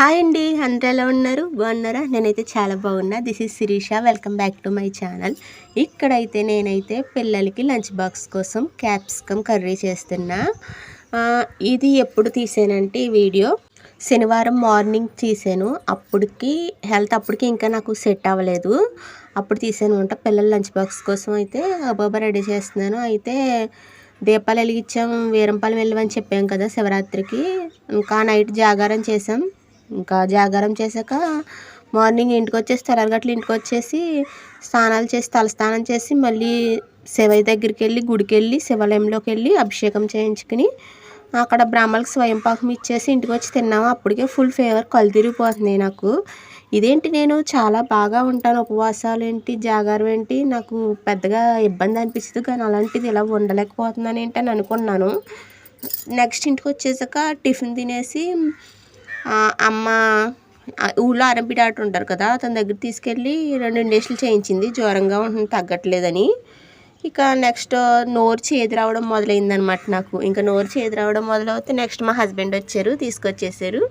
Hi అండి అందరూ ఎలా ఉన్నారు? బాగున్నారా? నేనైతే చాలా బాగున్నా. This is Sirisha welcome back to my channel ఇక్కడైతే నేనైతే పిల్లలకి లంచ్ బాక్స్ కోసం క్యాప్సికమ్ కర్రీ చేస్తున్నా. ఇది ఎప్పుడు తీసానంటే ఈ వీడియో శనివారం మార్నింగ్ తీసాను. అప్పటికి హెల్త్ అప్పటికి ఇంకా నాకు సెట్ అవ్వలేదు. అప్పుడు తీసాను అంట పిల్లల లంచ్ బాక్స్ కోసం అయితే అబాబా రెడీ చేస్తున్నాను. అయితే దీపాలు వెలిగించాం వీరంపాలెం వెళ్ళమని చెప్పాం కదా శివరాత్రికి. ఇంకా నైట్ జాగారం చేసాం. ఇంకా జాగారం చేశాక మార్నింగ్ ఇంటికి వచ్చేసి తెల్లగట్లు ఇంటికి వచ్చేసి స్నానాలు చేసి తలస్నానం చేసి మళ్ళీ శివయ్య దగ్గరికి వెళ్ళి గుడికి వెళ్ళి శివాలయంలోకి వెళ్ళి అభిషేకం చేయించుకుని అక్కడ బ్రాహ్మణులకు స్వయం పాకం ఇచ్చేసి ఇంటికి వచ్చి తిన్నాము. అప్పటికే ఫుల్ ఫేవర్. కళ్ళు తిరిగిపోతుంది నాకు. ఇదేంటి నేను చాలా బాగా ఉంటాను. ఉపవాసాలు ఏంటి జాగారం ఏంటి నాకు పెద్దగా ఇబ్బంది అనిపిస్తుంది కానీ అలాంటిది ఇలా ఉండలేకపోతున్నాను ఏంటి అని అనుకున్నాను. నెక్స్ట్ ఇంటికి వచ్చేసాక టిఫిన్ తినేసి అమ్మ ఊళ్ళో ఆర్ఎంపీ డాక్టర్ ఉంటారు కదా అతని దగ్గర తీసుకెళ్ళి రెండు ఇండేషన్లు చేయించింది. జ్వరంగా ఉంటుంది తగ్గట్లేదని. ఇక నెక్స్ట్ నోరు చేదు రావడం మొదలైందనమాట నాకు. ఇంకా నోరు చేదు రావడం మొదలవుతే నెక్స్ట్ మా హస్బెండ్ వచ్చారు తీసుకొచ్చేసారు.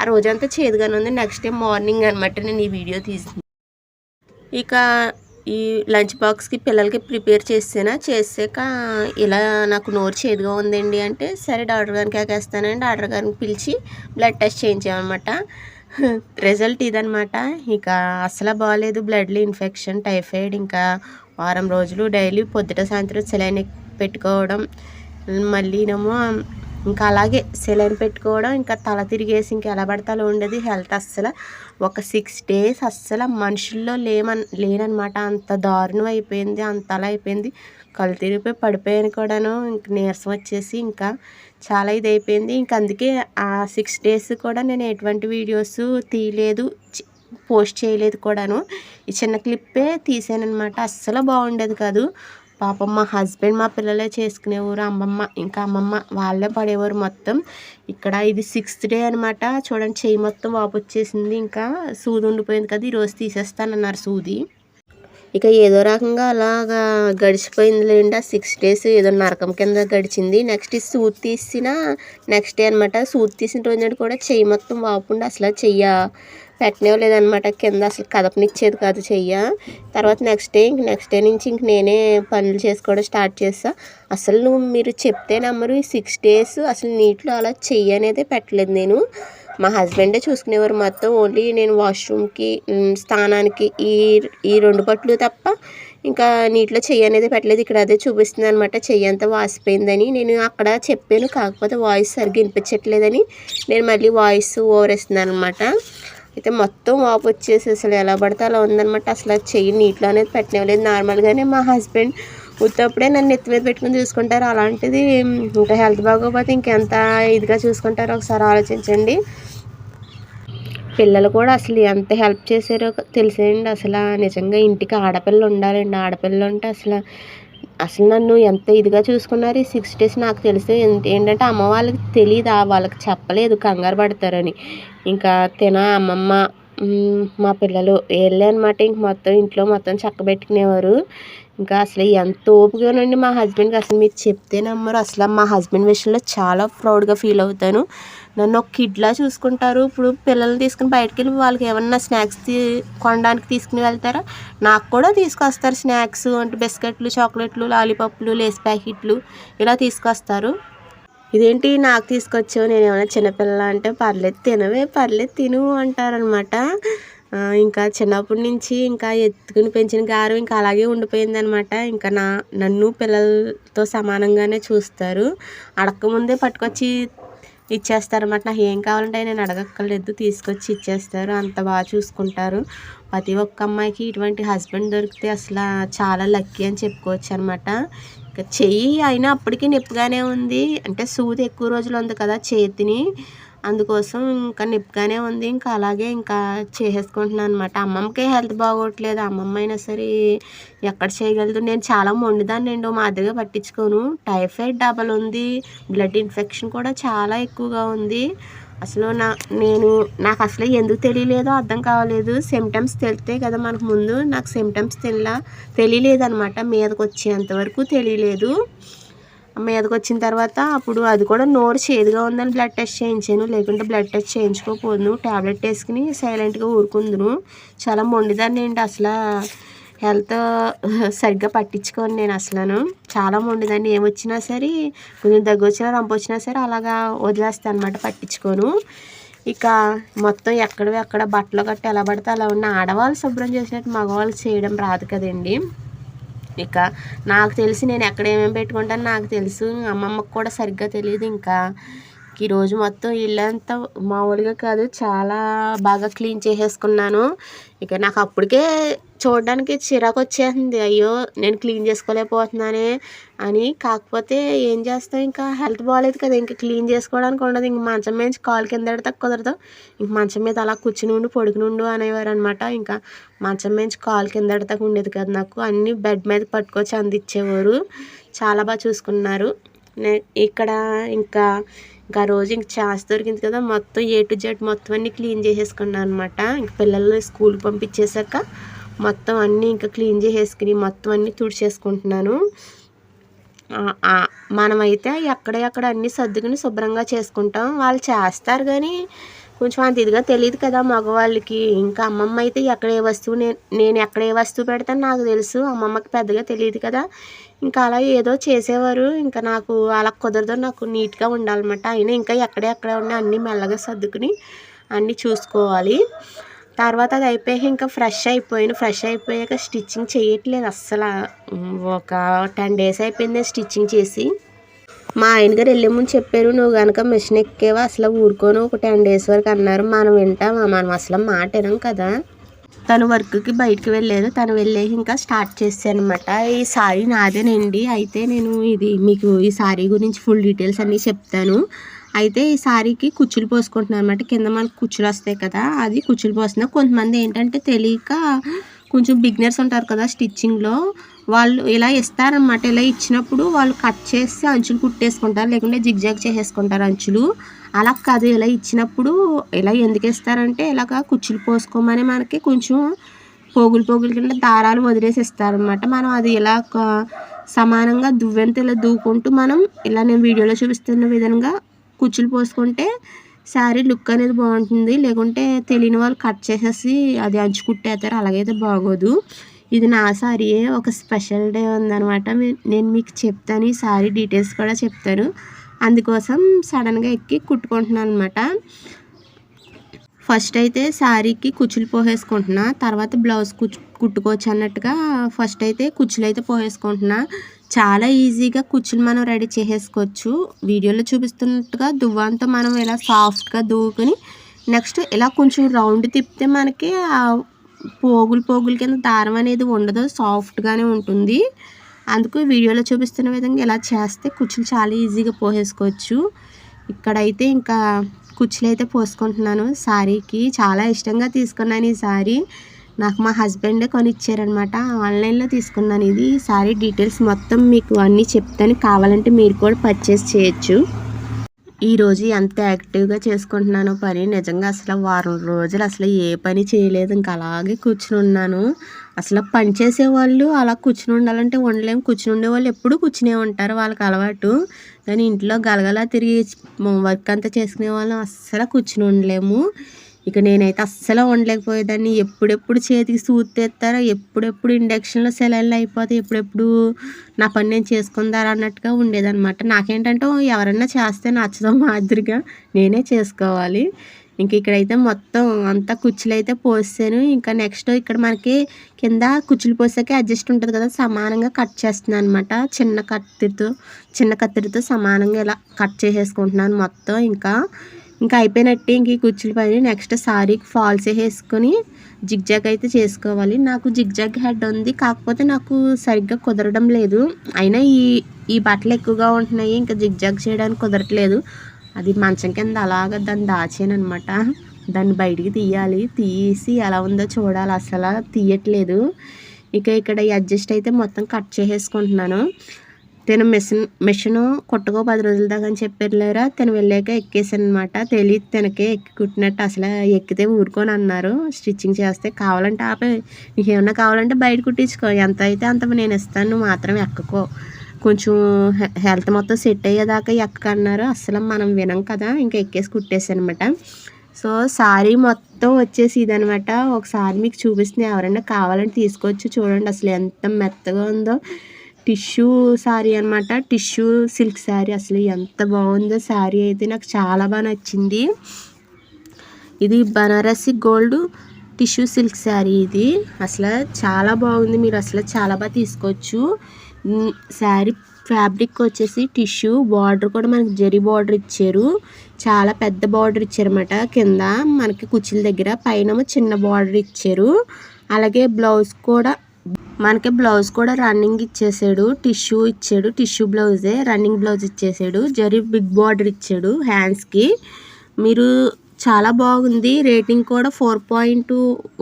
ఆ రోజంతా చేదుగానే ఉంది. నెక్స్ట్ డే మార్నింగ్ అనమాట నేను ఈ వీడియో తీసింది. ఇక ఈ లంచ్ బాక్స్కి పిల్లలకి ప్రిపేర్ చేస్తేనా చేసాక ఇలా నాకు నోరు చేదుగా ఉందండి అంటే సరే డాక్టర్ గారికి ఆకేస్తానండి డాక్టర్ గారిని పిలిచి బ్లడ్ టెస్ట్ చేయించామన్నమాట. రిజల్ట్ ఇదనమాట ఇక అసలు బాగాలేదు బ్లడ్లో ఇన్ఫెక్షన్ టైఫాయిడ్ ఇంకా వారం రోజులు డైలీ పొద్దుట సాయంత్రం సెలైన్ పెట్టుకోవడం మళ్ళీనేమో ఇంకా అలాగే సెలైన్ పెట్టుకోవడం ఇంకా తల తిరిగేసి ఇంకా ఎలా పడితే అలా ఉండేది హెల్త్ అస్సలు. ఒక సిక్స్ డేస్ అస్సలు మనుషుల్లో లేమన్ లేనమాట అంత దారుణం అయిపోయింది అంత అలా అయిపోయింది. కళ్ళు తిరిగిపోయి పడిపోయాను కూడాను. ఇంక నీరసం వచ్చేసి ఇంకా చాలా ఇది అయిపోయింది ఇంక అందుకే ఆ సిక్స్ డేస్ కూడా నేను ఎటువంటి వీడియోస్ తీయలేదు పోస్ట్ చేయలేదు కూడాను. ఈ చిన్న క్లిప్పే తీసాను అనమాట అస్సలు బాగుండేది కాదు. పాపం మా హస్బెండ్ మా పిల్లలే చేసుకునేవారు అమ్మమ్మ ఇంకా అమ్మమ్మ వాళ్ళే పడేవారు మొత్తం. ఇక్కడ ఇది సిక్స్త్ డే అనమాట చూడండి చెయ్యి మొత్తం వాపు వచ్చేసింది ఇంకా సూది ఉండిపోయింది కదా ఈరోజు తీసేస్తానన్నారు సూది. ఇక ఏదో రకంగా అలాగా గడిచిపోయింది లేండి ఆ సిక్స్ డేస్ ఏదో నరకం కింద గడిచింది. నెక్స్ట్ ఈ సూట్ తీసిన నెక్స్ట్ డే అనమాట సూట్ తీసిన రోజు కూడా చెయ్యి మొత్తం వాపుండి అసలు చెయ్య పెట్టనివ్వలేదన్నమాట కింద అసలు కదపనిచ్చేది కాదు చెయ్య. తర్వాత నెక్స్ట్ డే ఇంక నెక్స్ట్ డే నుంచి ఇంక నేనే పనులు చేసుకోవడం స్టార్ట్ చేస్తా. అసలు నువ్వు మీరు చెప్తే నమ్మరు ఈ సిక్స్ డేస్ అసలు నీటిలో అలా చెయ్యి అనేది పెట్టలేదు నేను. మా హస్బెండే చూసుకునేవారు మొత్తం ఓన్లీ నేను వాష్రూమ్కి స్నానానికి ఈ ఈ రెండు పట్లు తప్ప ఇంకా నీటిలో చెయ్యి అనేది పెట్టలేదు. ఇక్కడ అదే చూపిస్తుంది అనమాట చెయ్యి అంతా వాసిపోయిందని. నేను అక్కడ చెప్పాను కాకపోతే వాయిస్ సరిగ్గా వినిపించట్లేదని. నేను మళ్ళీ వాయిస్ ఓవర్ ఇస్తున్నాను అనమాట అయితే మొత్తం వాపు వచ్చేసి అసలు ఎలా పడితే అలా ఉందనమాట అసలు చెయ్యి నీటిలో అనేది పెట్టనివ్వలేదు. నార్మల్గానే మా హస్బెండ్ ఉత్తప్పుడే నన్ను ఎత్తి మీద పెట్టుకుని చూసుకుంటారు. అలాంటిది ఇంకా హెల్త్ బాగోకపోతే ఇంకెంత ఇదిగా చూసుకుంటారో ఒకసారి ఆలోచించండి. పిల్లలు కూడా అసలు ఎంత హెల్ప్ చేశారో తెలిసేయండి అసలు నిజంగా ఇంటికి ఆడపిల్ల ఉండాలండి. ఆడపిల్ల ఉంటే అసలు అసలు నన్ను ఎంత ఇదిగా చూసుకున్నారు? ఈ సిక్స్ డేస్ నాకు తెలిసి ఏంటంటే అమ్మ వాళ్ళకి తెలియదా వాళ్ళకి చెప్పలేదు కంగారు పడతారని. ఇంకా తిన అమ్మమ్మ మా పిల్లలు వెళ్ళే అనమాట ఇంక మొత్తం ఇంట్లో మొత్తం చక్కబెట్టుకునేవారు ఇంకా అసలు ఎంత ఓపికనండి మా హస్బెండ్కి. అసలు మీరు చెప్తే నమ్మరు. అసలు మా హస్బెండ్ విషయంలో చాలా ప్రౌడ్గా ఫీల్ అవుతాను. నన్ను ఒక కిడ్లా చూసుకుంటారు. ఇప్పుడు పిల్లల్ని తీసుకుని బయటకు వెళ్ళి వాళ్ళకి ఏమన్నా స్నాక్స్ తీ కొనడానికి తీసుకుని వెళ్తారా? నాకు కూడా తీసుకొస్తారు స్నాక్స్ అంటే బిస్కెట్లు చాక్లెట్లు లాలీపాప్లు లేస్ ప్యాకెట్లు ఇలా తీసుకొస్తారు. ఇదేంటి నాకు తీసుకొచ్చావు? నేను ఏమైనా చిన్నపిల్ల అంటే పర్లేదు తినవే పర్లేదు తిను అంటారనమాట ఇంకా చిన్నప్పటి నుంచి ఇంకా ఎత్తుకుని పెంచిన గారు ఇంకా అలాగే ఉండిపోయిందనమాట ఇంకా నా నన్ను పిల్లలతో సమానంగానే చూస్తారు. అడగకముందే పట్టుకొచ్చి ఇచ్చేస్తారన్నమాట. నాకు ఏం కావాలంటే నేను అడగక్కర్లేదు తీసుకొచ్చి ఇచ్చేస్తారు. అంత బాగా చూసుకుంటారు. ప్రతి ఒక్క అమ్మాయికి ఇటువంటి హస్బెండ్ దొరికితే అసలు చాలా లక్కీ అని చెప్పుకోవచ్చు అనమాట ఇంకా చెయ్యి అయినా అప్పటికి నొప్పిగానే ఉంది. అంటే సూది ఎక్కువ రోజులు ఉంది కదా చేతిని. అందుకోసం ఇంకా నొప్పిగానే ఉంది. ఇంకా అలాగే ఇంకా చేసేసుకుంటున్నాను అనమాట అమ్మమ్మకే హెల్త్ బాగోట్లేదు. అమ్మమ్మ అయినా సరే ఎక్కడ చేయగలదు? నేను చాలా మొండిదాన్ని నేను మాదిరిగా పట్టించుకోను. టైఫాయిడ్ డబల్ ఉంది. బ్లడ్ ఇన్ఫెక్షన్ కూడా చాలా ఎక్కువగా ఉంది. అసలు నా నేను నాకు అసలు ఎందుకు తెలియలేదో అర్థం కావలేదు. సిమ్టమ్స్ తెలితే కదా మనకు ముందు. నాకు సిమ్టమ్స్ తెలియ తెలియలేదు అనమాట మీదకి వచ్చేంత వరకు తెలియలేదు. మీదకి వచ్చిన తర్వాత అప్పుడు అది కూడా నోరు చేదుగా ఉందని బ్లడ్ టెస్ట్ చేయించాను. లేకుంటే బ్లడ్ టెస్ట్ చేయించుకోకపోదును ట్యాబ్లెట్ వేసుకుని సైలెంట్గా ఊరుకుందును. చాలా మొండిదాన్ని ఏంటి అసలు. హెల్త్ సరిగ్గా పట్టించుకోను నేను అసలు చాలా మొండిదాన్ని. ఏమొచ్చినా సరే కొంచెం దగ్గు వచ్చినా రంపు వచ్చినా సరే అలాగా వదిలేస్తాను అనమాట పట్టించుకోను. ఇక మొత్తం ఎక్కడ ఎక్కడ బట్టలు గట్ట ఎలా పడితే అలా ఉన్న ఆడవాళ్ళు శుభ్రం చేసినట్టు మగవాళ్ళు చేయడం రాదు కదండి. ఇక నాకు తెలిసి నేను ఎక్కడ ఏమేమి పెట్టుకుంటాను నాకు తెలుసు. అమ్మమ్మకు కూడా సరిగ్గా తెలియదు ఇంకా. ఈరోజు మొత్తం ఇల్లంతా మామూలుగా కాదు చాలా బాగా క్లీన్ చేసేసుకున్నాను. ఇక నాకు అప్పటికే చూడడానికి చిరాకు వచ్చేసింది. అయ్యో నేను క్లీన్ చేసుకోలేకపోతున్నానే అని. కాకపోతే ఏం చేస్తాం ఇంకా హెల్త్ బాగాలేదు కదా ఇంకా క్లీన్ చేసుకోవడానికి ఉండదు. ఇంక మంచం మీద కాలు కింద పెడితే కుదరదు. ఇంక మంచం మీద అలా కూర్చుని ఉండు పొడుకుని ఉండు అనేవారు అనమాట ఇంకా మంచం మీద కాలు కింద పెడతాకు ఉండేది కదా నాకు. అన్నీ బెడ్ మీద పట్టుకొచ్చి అందించేవారు. చాలా బాగా చూసుకున్నారు. నే ఇక్కడ ఇంకా ఇంకా రోజు ఇంక చాస్ దొరికింది కదా మొత్తం ఏ టు జెడ్ మొత్తం అన్నీ క్లీన్ చేసేసుకున్నాను అనమాట ఇంక పిల్లల్ని స్కూల్కి పంపించేశాక మొత్తం అన్నీ ఇంకా క్లీన్ చేసేసుకుని మొత్తం అన్నీ తుడిచేసుకుంటున్నాను. మనమైతే ఎక్కడ ఎక్కడ అన్నీ సర్దుకుని శుభ్రంగా చేసుకుంటాం. వాళ్ళు చేస్తారు కానీ కొంచెం అంత ఇదిగా తెలియదు కదా మగవాళ్ళకి. ఇంకా అమ్మమ్మ అయితే ఎక్కడ ఏ వస్తువు నేను నేను ఎక్కడ ఏ వస్తువు పెడతాను నాకు తెలుసు. అమ్మమ్మకి పెద్దగా తెలియదు కదా. ఇంకా అలా ఏదో చేసేవారు. ఇంకా నాకు అలా కుదరదు. నాకు నీట్గా ఉండాలన్నమాట. అయినా ఇంకా ఎక్కడే ఎక్కడే ఉన్నా అన్నీ మెల్లగా సర్దుకుని అన్నీ చూసుకోవాలి. తర్వాత అది అయిపోయాక ఇంకా ఫ్రెష్ అయిపోయాను. ఫ్రెష్ అయిపోయాక స్టిచ్చింగ్ చేయట్లేదు అస్సలు. ఒక టెన్ డేస్ అయిపోయింది స్టిచ్చింగ్ చేసి. మా ఆయన గారు వెళ్ళే ముందు చెప్పారు నువ్వు కనుక మిషన్ ఎక్కేవా? అసలు ఊరుకోను. ఒక టెన్ డేస్ వరకు అన్నారు. మనం వింటామా? మనం అసలు మాట వినం కదా. తను వర్క్కి బయటకు వెళ్ళలేదు. తను వెళ్ళే ఇంకా స్టార్ట్ చేసాను అనమాట ఈ సారీ నాదేనండి. అయితే నేను ఇది మీకు ఈ సారీ గురించి ఫుల్ డీటెయిల్స్ అన్నీ చెప్తాను. అయితే ఈ సారీకి కుచ్చులు పోసుకుంటున్నాను అనమాట కింద మనకు కుచ్చులు వస్తాయి కదా అది కుచ్చులు పోస్తున్నా. కొంతమంది ఏంటంటే తెలియక కొంచెం బిగినర్స్ ఉంటారు కదా స్టిచ్చింగ్లో. వాళ్ళు ఇలా ఇస్తారనమాట ఇలా ఇచ్చినప్పుడు వాళ్ళు కట్ చేసి అంచులు కుట్టేసుకుంటారు లేకుంటే జిగ్జాగ్ చేసేసుకుంటారు అంచులు. అలా కాదు ఇలా ఇచ్చినప్పుడు ఇలా ఎందుకు ఇస్తారంటే ఇలాగ కుచ్చులు పోసుకోమని మనకి కొంచెం పోగులు పోగులు కింద దారాలు వదిలేసి ఇస్తారనమాట మనం అది ఇలా సమానంగా దువ్వెంత ఇలా దూకుంటూ మనం ఇలా నేను వీడియోలో చూపిస్తున్న విధంగా కుచ్చులు పోసుకుంటే శారీ లుక్ అనేది బాగుంటుంది. లేకుంటే తెలియని వాళ్ళు కట్ చేసేసి అది అంచు కుట్టేస్తారు అలాగైతే బాగోదు. ఇది నా శారీయే. ఒక స్పెషల్ డే ఉందనమాట నేను మీకు చెప్తాను. ఈ శారీ డీటెయిల్స్ కూడా చెప్తాను. అందుకోసం సడన్గా ఎక్కి కుట్టుకుంటున్నాను అనమాట ఫస్ట్ అయితే శారీకి కుచ్చులు పోసేసుకుంటున్నా. తర్వాత బ్లౌజ్ కుచ్చు కుట్టుకోవచ్చు అన్నట్టుగా ఫస్ట్ అయితే కుచ్చులు అయితే పోసేసుకుంటున్నా. చాలా ఈజీగా కుచ్చులు మనం రెడీ చేసేసుకోవచ్చు. వీడియోలో చూపిస్తున్నట్టుగా దువ్వంతో మనం ఇలా సాఫ్ట్గా దువ్వుకుని నెక్స్ట్ ఇలా కొంచెం రౌండ్ తిప్పితే మనకి ఆ పోగులు పోగులు కింద దారం అనేది ఉండదు సాఫ్ట్గానే ఉంటుంది. అందుకు వీడియోలో చూపిస్తున్న విధంగా ఇలా చేస్తే కుచ్చులు చాలా ఈజీగా పోసేసుకోవచ్చు. ఇక్కడైతే ఇంకా కుచ్చులు అయితే పోసుకుంటున్నాను. శారీకి చాలా ఇష్టంగా తీసుకున్నాను ఈ శారీ నాకు మా హస్బెండే కొనిచ్చారనమాట ఆన్లైన్లో తీసుకున్నాను ఇది. సారీ డీటెయిల్స్ మొత్తం మీకు అన్నీ చెప్తాను. కావాలంటే మీరు కూడా పర్చేస్ చేయొచ్చు. ఈరోజు ఎంత యాక్టివ్గా చేసుకుంటున్నానో పని. నిజంగా అసలు వారం రోజులు అసలు ఏ పని చేయలేదు. ఇంకా అలాగే కూర్చుని ఉన్నాను. అసలు పని చేసేవాళ్ళు అలా కూర్చుని ఉండాలంటే ఉండలేము కూర్చుని ఉండేవాళ్ళు ఎప్పుడూ కూర్చునే ఉంటారు. వాళ్ళకి అలవాటు. కానీ ఇంట్లో గలగలా తిరిగి వర్క్ అంతా చేసుకునే వాళ్ళం. అస్సలు కూర్చుని ఉండలేము. ఇక నేనైతే అస్సలు వండలేకపోయేదాన్ని. ఎప్పుడెప్పుడు చేతికి సూత్తేస్తారో ఎప్పుడెప్పుడు ఇండక్షన్లో సెలైన్లు అయిపోతే ఎప్పుడెప్పుడు నా పని నేను చేసుకుందారా అన్నట్టుగా ఉండేదన్నమాట. నాకేంటంటే ఎవరన్నా చేస్తే నచ్చదో మాదిరిగా నేనే చేసుకోవాలి. ఇంక ఇక్కడైతే మొత్తం అంతా కుచ్చులు అయితే పోసాను ఇంకా నెక్స్ట్ ఇక్కడ మనకి కింద కుచ్చులు పోసాకే అడ్జస్ట్ ఉంటుంది కదా సమానంగా కట్ చేస్తున్నాను అనమాట చిన్న కత్తిరితో చిన్న కత్తిరితో సమానంగా ఇలా కట్ చేసేసుకుంటున్నాను మొత్తం. ఇంకా ఇంకా అయిపోయినట్టే ఇంక ఈ కుర్చీల పైన నెక్స్ట్ సారీకి ఫాల్స్ వేసుకొని జిగ్జాగ్ అయితే చేసుకోవాలి. నాకు జిగ్జాగ్ హెడ్ ఉంది. కాకపోతే నాకు సరిగ్గా కుదరడం లేదు. అయినా ఈ ఈ బట్టలు ఎక్కువగా ఉంటున్నాయి. ఇంకా జిగ్జాగ్ చేయడానికి కుదరట్లేదు. అది మంచం కింద అలాగ దాన్ని దాచాను అనమాట దాన్ని బయటికి తీయాలి. తీసి ఎలా ఉందో చూడాలి. అసలు తీయట్లేదు. ఇక ఇక్కడ అడ్జస్ట్ అయితే మొత్తం కట్ చేసేసుకుంటున్నాను. తను మిషన్ మిషన్ కొట్టుకో పది రోజుల దాకా అని చెప్పారు లేరా? తను వెళ్ళాక ఎక్కేసాను అనమాట తెలియదు తనకే ఎక్కి కుట్టినట్టు అసలు ఎక్కితే ఊరుకొని అన్నారు. స్టిచ్చింగ్ చేస్తే కావాలంటే ఆపే నీకు ఏమన్నా కావాలంటే బయట కుట్టించుకో. ఎంత అయితే అంత నేను ఇస్తాను నువ్వు మాత్రం ఎక్కకో. కొంచెం హెల్త్ మొత్తం సెట్ అయ్యేదాకా ఎక్కన్నారు అసలు మనం వినం కదా ఇంకా ఎక్కేసి కుట్టేసానమాట సో సారీ మొత్తం వచ్చేసి ఇదనమాట ఒకసారి మీకు చూపిస్తుంది ఎవరైనా కావాలంటే తీసుకోవచ్చు. చూడండి అసలు ఎంత మెత్తగా ఉందో. టిష్యూ శారీ అనమాట టిష్యూ సిల్క్ శారీ. అసలు ఎంత బాగుందో శారీ అయితే నాకు చాలా బాగా నచ్చింది. ఇది Banarasi gold tissue silk saree ఇది. అసలు చాలా బాగుంది. మీరు అసలు చాలా బాగా తీసుకోవచ్చు. శారీ ఫ్యాబ్రిక్ వచ్చేసి టిష్యూ. బార్డర్ కూడా మనకి జరీ బార్డర్ ఇచ్చారు. చాలా పెద్ద బార్డర్ ఇచ్చారన్నమాట. కింద మనకి కుర్చీల దగ్గర పైన చిన్న బార్డర్ ఇచ్చారు. అలాగే బ్లౌజ్ కూడా మనకి బ్లౌజ్ కూడా రన్నింగ్ ఇచ్చేసాడు. టిష్యూ ఇచ్చాడు. టిష్యూ బ్లౌజే రన్నింగ్ బ్లౌజ్ ఇచ్చేసాడు. జరీ బిగ్ బార్డర్ ఇచ్చాడు హ్యాండ్స్కి మీరు చాలా బాగుంది. రేటింగ్ కూడా ఫోర్ పాయింట్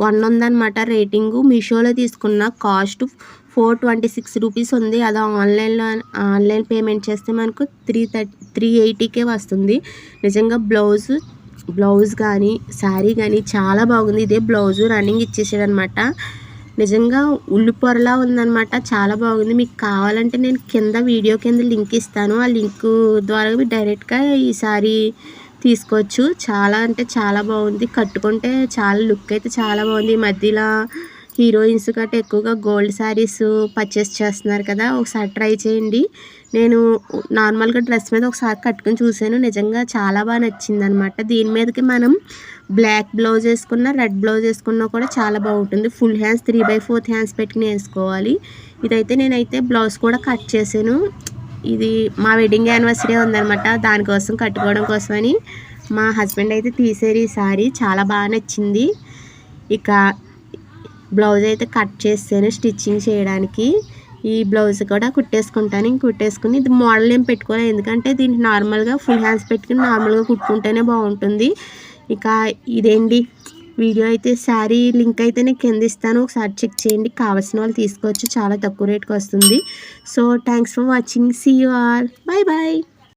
వన్ ఉందన్నమాట రేటింగు. మీషోలో తీసుకున్న cost four twenty six rupees ఉంది. అది ఆన్లైన్లో ఆన్లైన్ పేమెంట్ చేస్తే మనకు త్రీ థర్టీ త్రీ ఎయిటీకే వస్తుంది. నిజంగా బ్లౌజ్ బ్లౌజ్ కానీ శారీ కానీ చాలా బాగుంది. ఇదే బ్లౌజు రన్నింగ్ ఇచ్చేసాడనమాట నిజంగా ఉల్లి పొరలా ఉందన్నమాట. చాలా బాగుంది. మీకు కావాలంటే నేను కింద వీడియో కింద లింక్ ఇస్తాను. ఆ లింక్ ద్వారా మీరు డైరెక్ట్గా ఈ సారీ తీసుకోవచ్చు. చాలా అంటే చాలా బాగుంది. కట్టుకుంటే చాలా లుక్ అయితే చాలా బాగుంది. ఈ మధ్యలో హీరోయిన్స్ గట్రా ఎక్కువగా గోల్డ్ శారీస్ పర్చేస్ చేస్తున్నారు కదా ఒకసారి ట్రై చేయండి. నేను నార్మల్గా డ్రెస్ మీద ఒకసారి కట్టుకొని చూశాను. నిజంగా చాలా బాగా నచ్చింది అనమాట దీని మీదకి మనం బ్లాక్ బ్లౌజ్ వేసుకున్న రెడ్ బ్లౌజ్ వేసుకున్నా కూడా చాలా బాగుంటుంది. Full hands three by fourth hands పెట్టుకుని వేసుకోవాలి. ఇదైతే నేనైతే బ్లౌజ్ కూడా కట్ చేశాను. ఇది మా వెడ్డింగ్ యానివర్సరీ ఉందనమాట దానికోసం కట్టుకోవడం కోసమని మా హస్బెండ్ అయితే తీసేరు ఈ సారీ. చాలా బాగా నచ్చింది. ఇక బ్లౌజ్ అయితే కట్ చేసాను స్టిచ్చింగ్ చేయడానికి. ఈ బ్లౌజ్ కూడా కుట్టేసుకుంటాను. ఇంక కుట్టేసుకుని ఇది మోడల్ ఏం పెట్టుకోలేదు. ఎందుకంటే దీనికి నార్మల్గా ఫుల్ హ్యాండ్స్ పెట్టుకుని నార్మల్గా కుట్టుకుంటేనే బాగుంటుంది. ఇక ఇదేంటి? వీడియో అయితే శారీ లింక్ అయితే నేను కింద ఇస్తాను. ఒకసారి చెక్ చేయండి. కావాల్సిన వాళ్ళు తీసుకోవచ్చు. చాలా తక్కువ రేట్కి వస్తుంది. So thanks for watching see you all bye bye